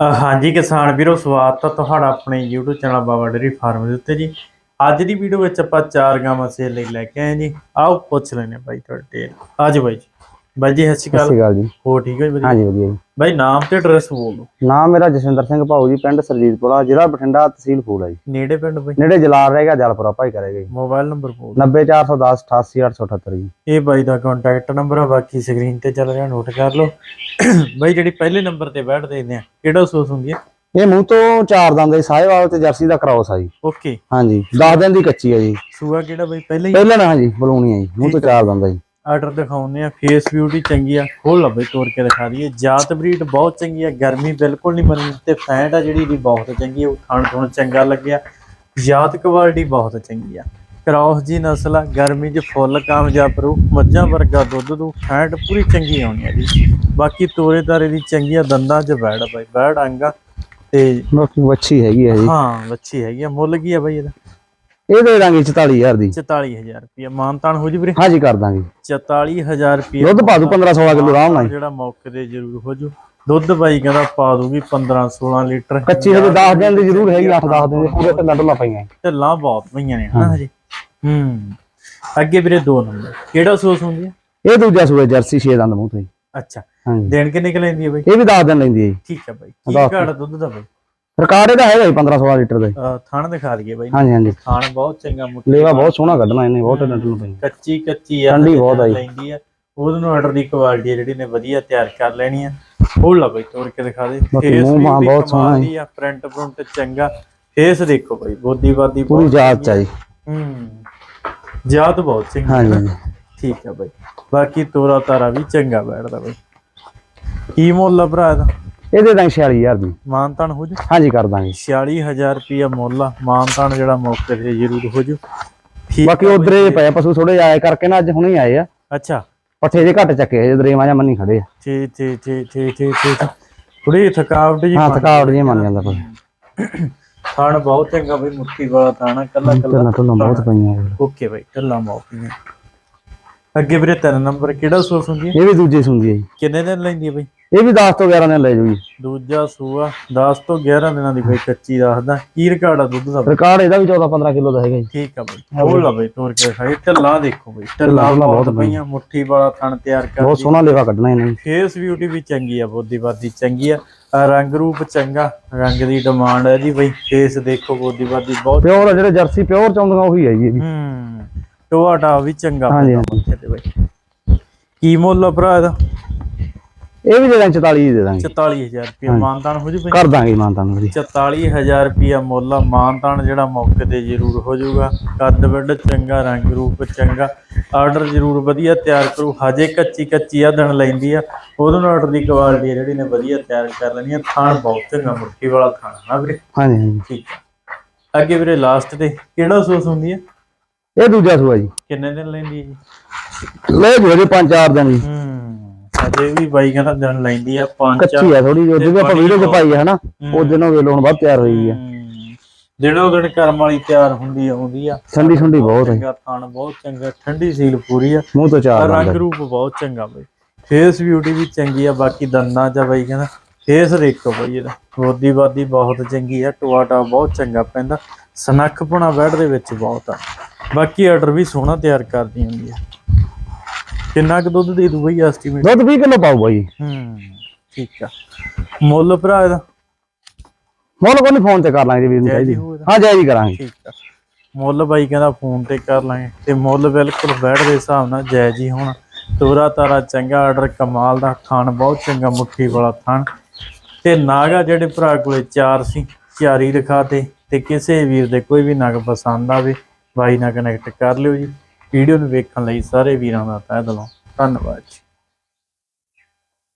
ਹਾਂਜੀ ਕਿਸਾਨ ਵੀਰੋ, ਸਵਾਗਤ ਹੈ ਤੁਹਾਡਾ ਆਪਣੇ YouTube channel Baba dairy farm ਦੇ ਉੱਤੇ ਜੀ। ਅੱਜ ਦੀ ਵੀਡੀਓ ਵਿੱਚ ਆਪਾਂ ਚਾਰ ਗਾਵਾਂ ਸੇਲ ਲਈ ਲੈ ਕੇ ਆਏ ਜੀ। ਆਓ ਪੁੱਛ ਲੈਣੇ ਬਾਈ ਤੁਹਾਡੇ ਅੱਜ ਬਾਈ ਜੀ। ਬਾਈ ਜੀ ਸਤਿ ਸ਼੍ਰੀ ਸਤਿ ਸ਼੍ਰੀ ਅਕਾਲ ਜੀ। ਹੋ ਠੀਕ ਹੈ ਜੀ ਵਧੀਆ? ਹਾਂਜੀ ਵਧੀਆ ਜੀ। ਬਾਈ ਨਾਮ ਤੇ ਐਡਰੈਸ ਬੋਲ ਦਿਓ। ਨਾਮ ਮੇਰਾ ਜਸਵਿੰਦਰ ਸਿੰਘ ਭਾਊ ਜੀ ਪਿੰਡ ਸਰਜੀਤਪੁਰਾ ਜ਼ਿਲ੍ਹਾ ਬਠਿੰਡਾ ਤਹਿਸੀਲ ਫੂਲ ਜੀ। ਨੇੜੇ ਪਿੰਡ ਬਾਈ? ਨੇੜੇ ਜਲਾਲ ਰਹੇਗਾ ਜਲਪੁਰਾ ਭਾਈ ਕਰੇਗਾ ਜੀ। ਮੋਬਾਈਲ ਨੰਬਰ ਬੋਲ ਦਿਓ। 90410 88878 ਜੀ। ਇਹ ਬਾਈ ਦਾ ਕੰਟੈਕਟ ਨੰਬਰ ਆ ਬਾਕੀ ਸਕਰੀਨ ਤੇ ਚੱਲ ਰਿਹਾ ਨੋਟ ਕਰ ਲਓ। ਬਾਈ ਜਿਹੜੀ ਪਹਿਲੇ ਨੰਬਰ ਤੇ ਬੈਠ ਦੇਖਦੇ ਆ ਕਿਹੜਾ ਸੋਸ ਹੁੰਦੀ ਹੈ? ਇਹ ਮੂੰਹ ਤੋਂ ਚਾਰ ਦੰਦ ਦੇ ਸਾਹੇਵਾਲ ਤੇ ਜਰਸੀ ਦਾ ਕ੍ਰਾਸ ਆ ਜੀ। ਓਕੇ ਹਾਂਜੀ 10 ਦਿਨ ਦੀ ਕੱਚੀ ਹੈ ਜੀ। ਸੂਆ ਕਿਹੜਾ ਬਾਈ ਪਹਿਲੇ ਹੀ? ਪਹਿਲਾਂ ਨਾ ਹਾਂਜੀ ਬਲੂਣੀ ਹੈ ਜੀ ਮੂੰਹ ਤੋਂ ਚਾਰ ਦੰਦ ਆ ਜੀ। ਆਰਡਰ ਦਿਖਾਉਂਦੇ ਆ ਫੇਸ ਬਿਊਟੀ ਚੰਗੀ ਆ। ਖੋਲ ਲਾ ਬਈ ਤੋੜ ਕੇ ਦਿਖਾ ਦਈਏ। ਜਾਤ ਬਰੀਡ ਬਹੁਤ ਚੰਗੀ ਆ ਗਰਮੀ ਬਿਲਕੁਲ ਨਹੀਂ ਮਰਨੀ ਤੇ ਫੈਂਟ ਆ ਜਿਹੜੀ ਦੀ ਬਹੁਤ ਚੰਗੀ ਆ। ਖਾਣ ਤੋਂ ਚੰਗਾ ਲੱਗਿਆ। ਜਾਤ ਕੁਆਲਿਟੀ ਬਹੁਤ ਚੰਗੀ ਆ। ਕ੍ਰਾਸ ਜੀ ਨਸਲ ਆ ਗਰਮੀ 'ਚ ਫੁੱਲ ਕਾਮਯਾਬ ਰੂ ਮੱਝਾਂ ਵਰਗਾ ਦੁੱਧ ਦੂ ਫੈਂਟ ਪੂਰੀ ਚੰਗੀ ਆਉਣੀ ਆ ਜੀ। ਬਾਕੀ ਤੋਰੇ ਤਾਰੇ ਦੀ ਚੰਗੀਆਂ ਦੰਦਾਂ 'ਚ ਬੈੜ ਆ ਬਾਈ। ਬੈੜ ਅੰਗਾ ਤੇ ਬਾਕੀ ਵੱਛੀ ਹੈਗੀ ਹੈ ਜੀ। ਹਾਂ ਬੱਚੀ ਹੈਗੀ ਆ। ਮੁੱਲ ਕੀ ਆ ਬਾਈ ਇਹਦਾ? ਇਹ ਦੇ ਦਾਂਗੇ 44000 ਦੀ। 44000 ਰੁਪਏ ਮਾਨਤਾਨ ਹੋ ਜੀ ਵੀਰੇ? ਹਾਂਜੀ ਕਰ ਦਾਂਗੇ। 44000 ਰੁਪਏ ਦੁੱਧ ਪਾ ਦੂ 15 16 ਕਿਲੋ ਆਰਾਮ ਨਾਲ। ਜਿਹੜਾ ਮੌਕੇ ਤੇ ਜ਼ਰੂਰ ਹੋ ਜੂ। ਦੁੱਧ ਬਾਈ ਕਹਿੰਦਾ ਪਾ ਦੂਗੀ 15 16 ਲੀਟਰ। ਕੱਚੀ ਹਜੇ 10 ਦਿਨ ਦੀ ਜ਼ਰੂਰ ਹੈਗੀ 8 10 ਦਿਨ ਦੀ। ਪੂਰੇ ਢਿੱਲਾ ਢੁੱਲਾ ਪਈਆਂ। ਢਿੱਲਾਂ ਬਹੁਤ ਪਈਆਂ ਨੇ ਹਨਾ ਹਜੇ? ਹੂੰ। ਅੱਗੇ ਵੀਰੇ ਦੋ ਨੰਬਰ। ਕਿਹੜਾ ਸੋਸ ਹੁੰਦੀ ਹੈ ਇਹ ਦੂਜਾ ਸੂਆ ਜਰਸੀ 6 ਦੰਦ ਮੂੰਹ ਤੋਂ ਅੱਛਾ। ਦੇਣ ਕਿੰਨੇ ਕੁ ਲੈਂਦੀ ਹੈ ਬਾਈ? ਇਹ ਵੀ 10 ਦਿਨ ਲੈਂਦੀ ਹੈ ਠੀਕ ਹੈ ਬਾਈ। ਕੀ ਘਾੜਾ ਦੁੱਧ ਦਾ ਬਾਈ? ਰਿਕਾਰਡ ਇਹਦਾ ਹੈਗਾ ਜੀ 15 16 ਲੀਟਰ ਦਾ। ਜੀ। ਅਹ ਥਣ ਦਿਖਾ ਦਈਏ ਬਾਈ। ਹਾਂਜੀ ਹਾਂਜੀ। ਥਣ ਬਹੁਤ ਚੰਗਾ ਮੁੱਠੀ ਲੇਵਾ ਬਹੁਤ ਸੋਹਣਾ ਕੱਢਣਾ ਇਹਨੇ ਬਹੁਤ ਢਿੱਲਾ ਢੁੱਲਾ ਪਈਆਂ ਕੱਚੀ ਕੱਚੀ ਆ ਠੰਡੀ ਬਹੁਤ ਆ ਜੀ। ਲੈਂਦੀ ਆ। ਉਹਦੇ ਨੂੰ ਆਰਡਰ ਦੀ ਕੁਆਲਿਟੀ ਜਿਹੜੀ ਨੇ ਵਧੀਆ ਤਿਆਰ ਕਰ ਲੈਣੀ ਆ। ਹੋਰ ਲਾ ਬਾਈ ਤੋੜ ਕੇ ਦਿਖਾ ਦੇ। ਬਾਕੀ ਫੇਸ ਮੂੰਹ ਵੀ ਮਾਂ ਬਹੁਤ ਸੋਹਣਾ ਆ ਪ੍ਰਿੰਟ ਪ੍ਰਿੰਟ ਚੰਗਾ। ਫੇਸ ਦੇਖੋ ਬਾਈ ਬੋਦੀ ਬਾਦੀ ਪੂਰੀ ਜਾਤ ਚ ਆ। ਜੀ ਹੂੰ ਜਾਤ ਬਹੁਤ ਚੰਗੀ ਹਾਂਜੀ ਹਾਂਜੀ। ਠੀਕ ਆ ਬਾਈ। ਬਾਕੀ ਤੋਰਾ ਤਾਰਾ ਵੀ ਚੰਗਾ ਬੈਠਦਾ ਬਾਈ। ਕੀ ਮੁੱਲ ਆ ਭਰਾ ਦਾ ਇਹ ਦੇ ਦਾਂਗੇ 46000 ਦੀ। ਮਾਨਤਾਨ ਹੋ ਜੂ? ਹਾਂਜੀ ਕਰ ਦਾਂਗੇ। 46000 ਰੁਪਿਆ ਮੁੱਲ ਆ। ਮਾਨਤਾਨ ਜਿਹੜਾ ਮੌਕੇ ਤੇ ਜ਼ਰੂਰ ਹੋ ਜੂ। ਠੀਕ ਬਾਕੀ ਉਧਰੇ। ਪਏ ਪਸ਼ੂ ਥੋੜੇ ਆਏ ਕਰਕੇ ਨਾ ਅੱਜ ਹੁਣੇ ਆਏ ਆ। ਅੱਛਾ। ਪੱਠੇ ਜੇ ਘੱਟ ਚੱਕੇ ਜੇ ਦਰੇਵਾਂ ਜਾਂ ਮੰਨੀ ਖੜੇ ਆ। ਠੀਕ ਠੀਕ ਠੀਕ ਠੀਕ ਠੀਕ ਠੀਕ। ਥੋੜੀ ਥਕਾਵਟ ਜੀ ਹਾਂ ਥਕਾਵਟ ਜੀ ਮੰਨ ਜਾਂਦਾ ਪਰ ਥਾਣ ਬਹੁਤ ਚੰਗਾ ਬਈ ਮੁੱਠੀ ਵਾਲਾ ਥਾਣਾ ਕੱਲਾ ਕੱਲਾ ਢੁੱਲਾ ਬਹੁਤ ਪਈਆਂ। ਓਕੇ ਬਈ ਕੱਲਾ ਮੌਕੀਆਂ ਅੱਗੇ ਵੀਰੇ ਤਿੰਨ ਨੰਬਰ ਕਿਹੜਾ ਸੋਸ ਹੁੰਦੀ ਹੈ ਇਹ ਵੀ ਦੂਜੇ ਸੁੰਦੀ ਹੈ ਜੀ। ਕਿੰਨੇ ਦਿਨ ਲੈਂਦੀ ਹੈ ਬਈ? ਇਹ ਵੀ 10 ਤੋਂ 11 ਦਿਨ ਲੈ ਜੂ ਜੀ। ਦੂਜਾ ਸੂਆ 10 ਤੋਂ 11 ਦਿਨਾਂ ਦੀ ਬਈ ਕੱਚੀ ਦੱਸਦਾ ਕੀ ਰਿਕਾਰਡ ਆ ਦੁੱਧ ਦਾ। ਬਈ? ਰਿਕਾਰਡ ਇਹਦਾ ਵੀ 14 15 ਕਿਲੋ ਦਾ ਹੈਗਾ ਜੀ। ਠੀਕ ਆ ਬਈ ਉਹ ਲਾ ਬਈ ਤੋਰ ਕੇ ਖਾਈ ਢੱਲਾ ਦੇਖੋ ਬਈ ਢੱਲਾ ਢੱਲਾਂ ਬਹੁਤ ਬਹੁਤ ਪਈਆਂ ਮੁੱਠੀ ਵਾਲਾ ਥਣ ਤਿਆਰ ਬਹੁਤ ਕਰਦੀ ਸੋਹਣਾ ਲੇਵਾ ਕੱਢਣਾ ਇਹਨੇ। ਫੇਸ ਬਿਊਟੀ ਵੀ ਚੰਗੀ ਆ ਬੋਦੀ ਬਾਦੀ ਚੰਗੀ ਆ। ਆਹ ਰੰਗ ਰੂਪ ਚੰਗਾ ਰੰਗ ਦੀ ਡਿਮਾਂਡ ਹੈ ਜੀ ਬਈ। ਫੇਸ ਦੇਖੋ ਬੋਦੀ ਬਾਦੀ ਬਹੁਤ ਪਿਓਰ ਜਿਹੜੇ ਜਰਸੀ ਪਿਓਰ ਚਾਉਂਦੀਆਂ ਉਹੀ ਹੈ ਜੀ ਹੂੰ ਟੋਆਟਾ ਵੀ ਚੰਗਾ ਹਾਂਜੀ, ਪੈਂਦਾ ਮੱਥੇ ਤੇ ਬਈ। ਕੀ ਮੁੱਲ ਆ ਭਰਾ ਇਹਦਾ? ਇਹ ਵੀ ਦੇ ਦਾਂਗੇ 44 ਦੀ ਦੇ ਦਾਂਗੇ 44000 ਰੁਪਏ ਮਾਨਤਾਨ ਹੋ ਜੂ ਬਈ ਕਰ ਦਾਂਗੇ ਮਾਨ ਤੁਹਾਨੂੰ ਜੀ 44000 ਰੁਪਿਆ ਮੁੱਲ ਆ। ਮਾਨਤਾਨ ਜਿਹੜਾ ਮੌਕੇ ਤੇ ਜ਼ਰੂਰ ਹੋ ਜਾਊਗਾ। ਕੱਦ ਵੱਡ ਚੰਗਾ ਰੰਗ ਰੂਪ ਚੰਗਾ ਆਰਡਰ ਜ਼ਰੂਰ ਵਧੀਆ ਤਿਆਰ ਕਰੂ। ਹਜੇ ਕੱਚੀ ਕੱਚੀ ਆ ਦਿਨ ਲੈਂਦੀ ਆ। ਉਹਦੇ ਆਰਡਰ ਦੀ ਕੁਆਲਿਟੀ ਜਿਹੜੀ ਨੇ ਵਧੀਆ ਤਿਆਰ ਕਰ ਲੈਣੀ ਆ। ਥਾਣ ਬਹੁਤ ਚੰਗਾ ਮੁੱਠੀ ਵਾਲਾ ਥਾਣ ਨਾ ਵੀਰੇ। ਹਾਂਜੀ ਹਾਂਜੀ। ਠੀਕ ਆ। ਅੱਗੇ ਵੀਰੇ ਲਾਸਟ ਤੇ ਕਿਹੜਾ ਸੋਸ ਹੁੰਦੀ ਹੈ ਇਹ ਦੂਜਾ ਸੂਆ ਜੀ। ਕਿੰਨੇ ਦਿਨ ਲੈਂਦੀ ਹੈ ਜੀ? ਲੈ ਜੋ ਜੇ 5-4 ਦਿਨ ਜੀ। ਹੂੰ। ਅਜੇ ਵੀ ਬਾਈ ਕਹਿੰਦਾ ਦਿਨ ਲੈਂਦੀ ਆ ਪੰਜ ਕੱਚੀ ਆ ਥੋੜੀ ਜਿਹੀ ਵੀ ਆਪਾਂ ਵੀਡੀਓ 'ਚ ਪਾਈ ਹੈ ਹਨਾ ਉਹ ਦਿਨੋਂ ਵੇਲੇ ਹੁਣ ਬਾਅਦ ਤਿਆਰ ਹੋਈ ਆ। ਦਿਨੋਂ ਦਿਨ ਕਰਮ ਵਾਲੀ ਤਿਆਰ ਹੁੰਦੀ ਆਉਂਦੀ ਆ। ਠੰਡੀ ਠੰਡੀ ਬਹੁਤ ਹੈ ਥਾਣ ਬਹੁਤ ਚੰਗਾ ਠੰਡੀ ਸੀਲ ਪੂਰੀ ਆ। ਮੂੰਹ ਤੋਂ ਚਾਰ ਰੰਗ ਰੂਪ ਬਹੁਤ ਚੰਗਾ ਬਈ। ਫੇਸ ਬਿਊਟੀ ਵੀ ਚੰਗੀ ਆ ਬਾਕੀ ਦੰਦਾਂ 'ਚ ਬਾਈ ਕਹਿੰਦਾ। ਫੇਸ ਦੇਖੋ ਬਈ ਇਹਦਾ। ਬੋਦੀ ਬਾਦੀ ਬਹੁਤ ਚੰਗੀ ਆ ਟਵਾਟਾ ਬਹੁਤ ਚੰਗਾ ਪੈਂਦਾ। ਸਨੱਖਪਣਾ ਬੈਡ ਦੇ ਵਿੱਚ ਬਹੁਤ ਆ। ਬਾਕੀ ਆਰਡਰ ਵੀ ਸੋਹਣਾ ਤਿਆਰ ਕਰਦੀ ਹੁੰਦੀ ਆ। ਕਿੰਨਾ ਕੁ ਦੁੱਧ ਦੇ ਦੂ ਬਈ ਐਸਟੀਮੇਟ ਦੁੱਧ 20 ਕਿਲੋ ਪਾਊ ਬਾਈ ਹੂੰ ਠੀਕ ਆ। ਮੁੱਲ ਭਰਾ ਇਹਦਾ? ਮੁੱਲ ਕੋਈ ਨਹੀਂ ਫੋਨ ਤੇ ਕਰ ਲਾਂਗੇ ਜੀ ਵੀਰ ਨੂੰ ਜਾਇਜ਼ ਹੀ ਚਾਹੀਦੀ ਹੋਊ ਇਹਦਾ? ਹਾਂ ਜਾਇਜ਼ ਹੀ ਕਰਾਂਗੇ। ਠੀਕ ਆ। ਮੁੱਲ ਬਾਈ ਕਹਿੰਦਾ ਫੋਨ ਤੇ ਕਰ ਲਾਂਗੇ। ਤੇ ਮੁੱਲ ਬਿਲਕੁਲ ਬੈਠ ਦੇ ਹਿਸਾਬ ਨਾਲ ਜਾਇਜ਼ ਹੀ ਹੋਣਾ। ਤੋਰਾ ਤਾਰਾ ਚੰਗਾ ਆਰਡਰ ਕਮਾਲ ਦਾ ਥਾਣ ਬਹੁਤ ਚੰਗਾ ਮੁੱਠੀ ਵਾਲਾ ਥਾਣ। ਤੇ ਨਾਗਾ ਜਿਹੜੇ ਭਰਾ ਕੋਲੇ ਚਾਰ ਸੀ ਚਾਰੀ ਦਿਖਾਤੇ ਤੇ ਕਿਸੇ ਵੀਰ ਦੇ ਕੋਈ ਵੀ ਨਗ ਪਸੰਦ ਆਵੇ ਬਾਈ ਨਾਲ ਕਨੈਕਟ ਕਰ ਲਿਓ ਜੀ। ਵੀਡੀਓ ਨੂੰ ਵੇਖਣ ਲਈ ਸਾਰੇ ਵੀਰਾਂ ਦਾ ਤਹਿ ਦਿਲੋਂ। ਧੰਨਵਾਦ ਜੀ।